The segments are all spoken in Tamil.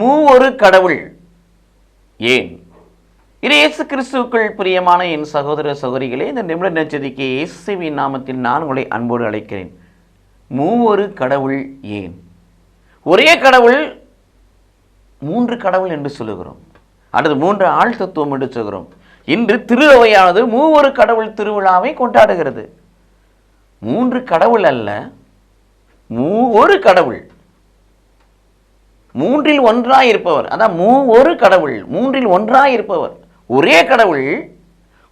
மூவொரு கடவுள். ஏன்? இது இயேசு கிறிஸ்துவுக்குள் பிரியமான என் சகோதர சகோதரிகளே இந்த நிமிட நச்சதிக்கு இயேசுவின் நாமத்தில் நான் உங்களை அன்போடு அழைக்கிறேன். மூவொரு கடவுள் ஏன்? ஒரே கடவுள் மூன்று கடவுள் என்று சொல்லுகிறோம். அடுத்து மூன்று ஆள் தத்துவம் என்று சொல்கிறோம் இன்று திருவையானது மூவொரு கடவுள் திருவிழாவை கொண்டாடுகிறது. மூன்று கடவுள் அல்ல மூ ஒரு கடவுள். மூன்றில் ஒன்றாக இருப்பவர் அதான் மூ ஒரு கடவுள். மூன்றில் ஒன்றாக இருப்பவர் ஒரே கடவுள்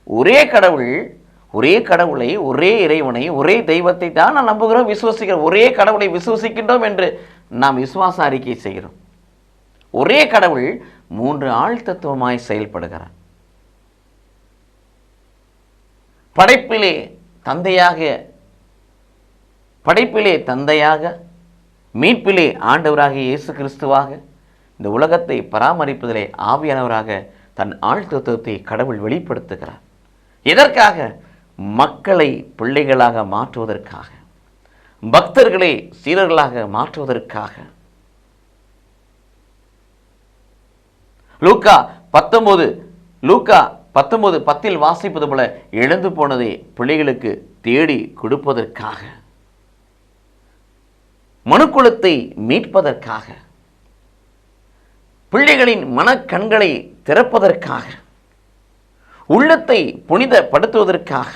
ஒரே கடவுள் ஒரே கடவுளை ஒரே இறைவனை ஒரே தெய்வத்தை தான் நான் நம்புகிறோம் விசுவசிக்கிறோம். ஒரே கடவுளை விசுவசிக்கின்றோம் என்று நாம் விசுவாச அறிக்கை செய்கிறோம். ஒரே கடவுள் மூன்று ஆள் தத்துவமாய் செயல்படுகிறார். படைப்பிலே தந்தையாக படைப்பிலே தந்தையாக மீட்பிலே ஆண்டவராகிய இயேசு கிறிஸ்துவாக இந்த உலகத்தை பராமரிப்பதிலே ஆவியானவராக தன் ஆழ்த்தத்துவத்தை கடவுள் வெளிப்படுத்துகிறார். எதற்காக? மக்களை பிள்ளைகளாக மாற்றுவதற்காக. பக்தர்களை சீரர்களாக மாற்றுவதற்காக. லூக்கா பத்தொன்பது லூக்கா பத்தொன்பது பத்தில் வாசிப்பது போல இழந்து போனதை பிள்ளைகளுக்கு தேடி கொடுப்பதற்காக. மனுக்குலத்தை மீட்பதற்காக பிள்ளைகளின் மனக்கண்களை திறப்பதற்காக உள்ளத்தை புனிதப்படுத்துவதற்காக.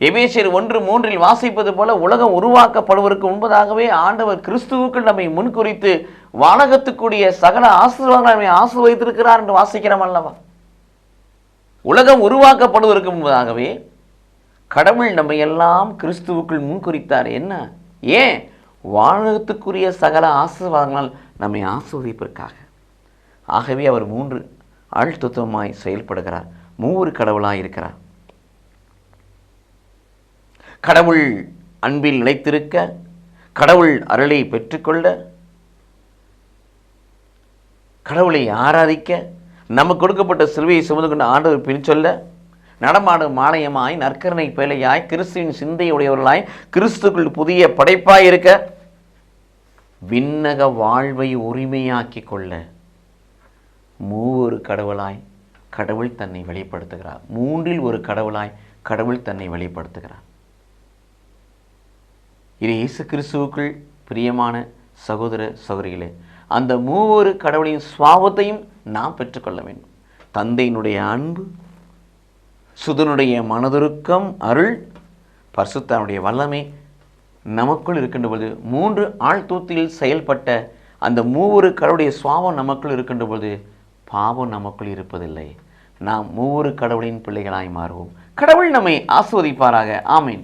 எபேசியர் ஒன்று மூன்றில் வாசிப்பது போல உலகம் உருவாக்கப்படுவதற்கு முன்பதாகவே ஆண்டவர் கிறிஸ்துவுக்குள் நம்மை முன்குறித்து வானகத்துக்குரிய சகல ஆசீர்வாதங்களை நம்மை ஆசீர்வதித்திருக்கிறார் என்று வாசிக்கிறோம் அல்லவா? உலகம் உருவாக்கப்படுவதற்கு முன்பதாகவே கடவுள் நம்ம எல்லாம் கிறிஸ்துவுக்குள் முன்குறித்தார். என்ன? ஏன்? வானகத்துக்குரிய சகல ஆசீர்வாதங்களால் நம்மை ஆசிர்வதிப்பதற்காக ஆகவே அவர் மூன்று ஆழ்த்துவமாய் செயல்படுகிறார். மூவர் கடவுளாய் இருக்கிறார். கடவுள் அன்பில் நிலைத்திருக்க கடவுள் அருளை பெற்றுக்கொள்ள கடவுளை ஆராதிக்க நமக்கு கொடுக்கப்பட்ட சிலுவையை சுமந்து கொண்ட ஆண்டவர் பின் சொல்ல நடமாடும் மாலயமாய் நற்கரணை பேழையாய் கிறிஸ்துவின் சிந்தையுடையவர்களாய் கிறிஸ்துக்குள் புதிய படைப்பாய் இருக்க விண்ணக வாழ்வை உரிமையாக்கி கொள்ள மூவொரு கடவுளாய் கடவுள் தன்னை வெளிப்படுத்துகிறார். மூன்றில் ஒரு கடவுளாய் கடவுள் தன்னை வெளிப்படுத்துகிறார். இது இயேசு கிறிஸ்துவுக்குள் பிரியமான சகோதர சகோதரிகளே அந்த மூவொரு கடவுளின் சுவாபத்தையும் நாம் பெற்றுக்கொள்ள வேண்டும். தந்தையினுடைய அன்பு சுதனுடைய மனதுருக்கம் அருள் பரிசுத்தானுடைய வல்லமை நமக்குள் இருக்கின்ற பொழுது மூன்று ஆழ்தூத்தில் செயல்பட்ட அந்த மூவரு கடவுளுடைய சுவாபம் நமக்குள் இருக்கின்ற பொழுது பாவம் நமக்குள் இருப்பதில்லை. நாம் மூவரு கடவுளின் பிள்ளைகளாய் மாறுவோம். கடவுள் நம்மை ஆஸ்வதிப்பாராக ஆமீன்.